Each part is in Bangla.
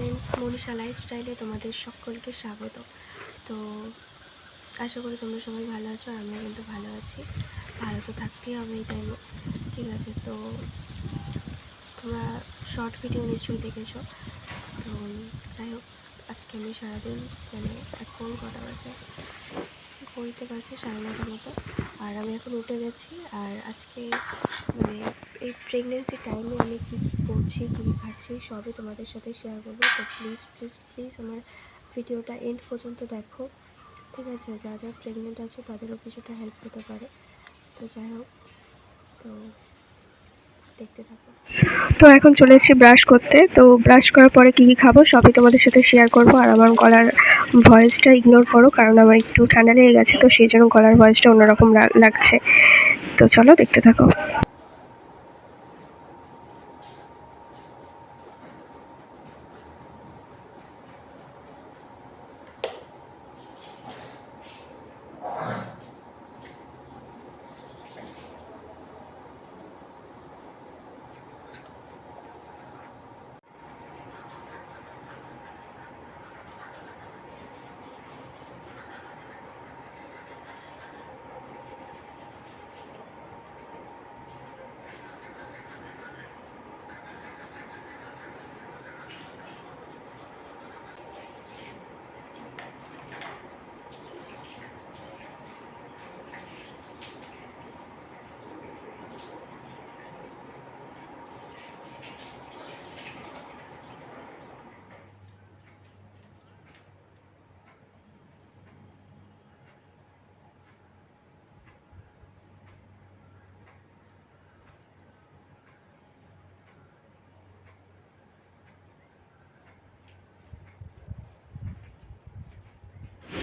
ফ্রেন্ডস মনীষা লাইফস্টাইলে তোমাদের সকলকে স্বাগত। তো আশা করি তোমরা সবাই ভালো আছো, আর আমরা কিন্তু ভালো আছি। ভালো তো থাকতেই হবে এই টাইমে ঠিক আছে? তো তোমরা শর্ট ভিডিও নিশ্চয়ই দেখেছ। তো যাই হোক, আজকে আমি সারাদিন মানে এখন কটা বাজে। ঘড়িতে পারছি সাড়ে নটার মতো। আর আমি এখন উঠে গেছি। আর আজকে মানে এই প্রেগনেন্সি টাইমে আমি কী কী করছি, কী কী খাচ্ছি, সবই তোমাদের সাথে শেয়ার করব। তো প্লিজ প্লিজ প্লিজ আমার ভিডিওটা এন্ড পর্যন্ত দেখো। ঠিক আছে, যা যা প্রেগনেন্ট আছো তাদেরও কিছুটা হেল্প হতে পারে। তো যাই হোক, তো দেখতে থাকো। তো এখন চলে এসেছি ব্রাশ করতে। তো ব্রাশ করার পরে কী কী খাব সবই তোমাদের সাথে শেয়ার করব। আর আমার গলার ভয়েসটা ইগনোর করো, কারণ আমার একটু ঠান্ডা লেগে গেছে, তো সেই জন্য গলার ভয়েসটা অন্যরকম লাগছে। তো চলো দেখতে থাকো।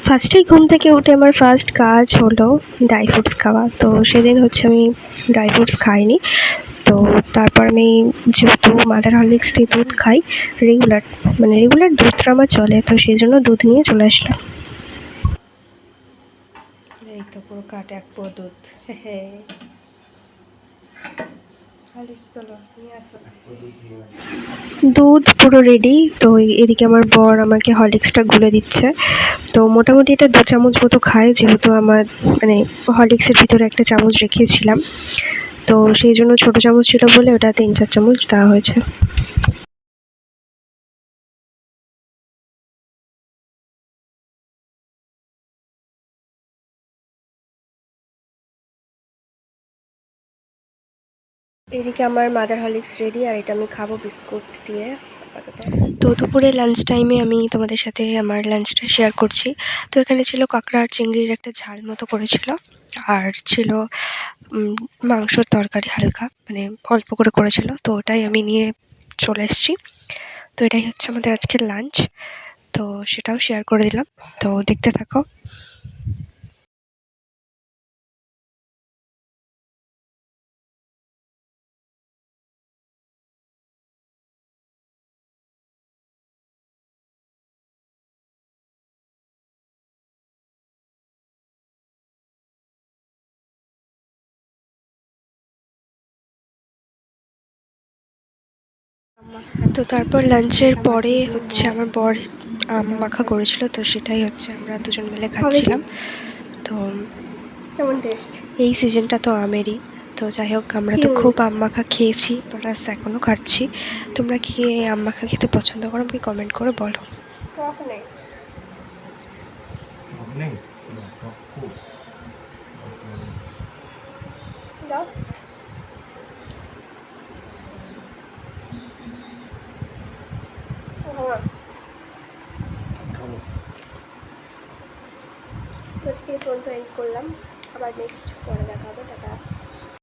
ফার্স্টেই ঘুম থেকে উঠে আমার ফার্স্ট কাজ হলো ড্রাই ফ্রুটস খাওয়া। তো সেদিন হচ্ছে আমি ড্রাই ফ্রুটস খাইনি। তো তারপর আমি যেহেতু মাদার হরলিক্স দিয়ে দুধ খাই রেগুলার মানে রেগুলার দুধটা আমার চলে। তো সেই জন্য দুধ নিয়ে চলে আসলাম। এই তো পুরো কাট এক পো দুধ। দুধ পুরো রেডি তো এদিকে আমার বর আমাকে হরলিক্সটা গুলে দিচ্ছে। তো মোটামুটি এটা দু চামচ মতো খায়, যেহেতু আমার মানে হরলিক্সের ভিতরে একটা চামচ রেখেছিলাম। তো সেই জন্য ছোটো চামচ ছিল বলে ওটা তিন চার চামচ দেওয়া হয়েছে। এদিকে আমার মাদার হরলিক্স রেডি আর এটা আমি খাব বিস্কুট দিয়ে তো দুপুরে লাঞ্চ টাইমে আমি তোমাদের সাথে আমার লাঞ্চটা শেয়ার করছি। তো এখানে ছিল কাঁকড়া আর চিংড়ির একটা ঝাল মতো করেছিল, আর ছিল মাংসর তরকারি হালকা মানে অল্প করে করেছিল, তো ওটাই আমি নিয়ে চলে এসেছি। তো এটাই হচ্ছে আমাদের আজকের লাঞ্চ তো সেটাও শেয়ার করে দিলাম। তো দেখতে থাকো। তো তারপর লাঞ্চের পরে হচ্ছে আমার বর আম মাখা করেছিল তো সেটাই হচ্ছে আমরা দুজন মিলে খাচ্ছিলাম। তো কেমন টেস্ট এই সিজনটা তো আমেরই। তো যাই হোক আমরা তো খুব আম মাখা খেয়েছি প্লাস এখনও খাচ্ছি। তোমরা কি এই আম মাখা খেতে পছন্দ করো আমাকে কমেন্ট করে বলো। নেই নেই খুব দাও হ্যাঁ খাব তো আজকে এই পর্যন্ত এন্ড করলাম। আবার নেক্সট পরে দেখা হবে। টাটা।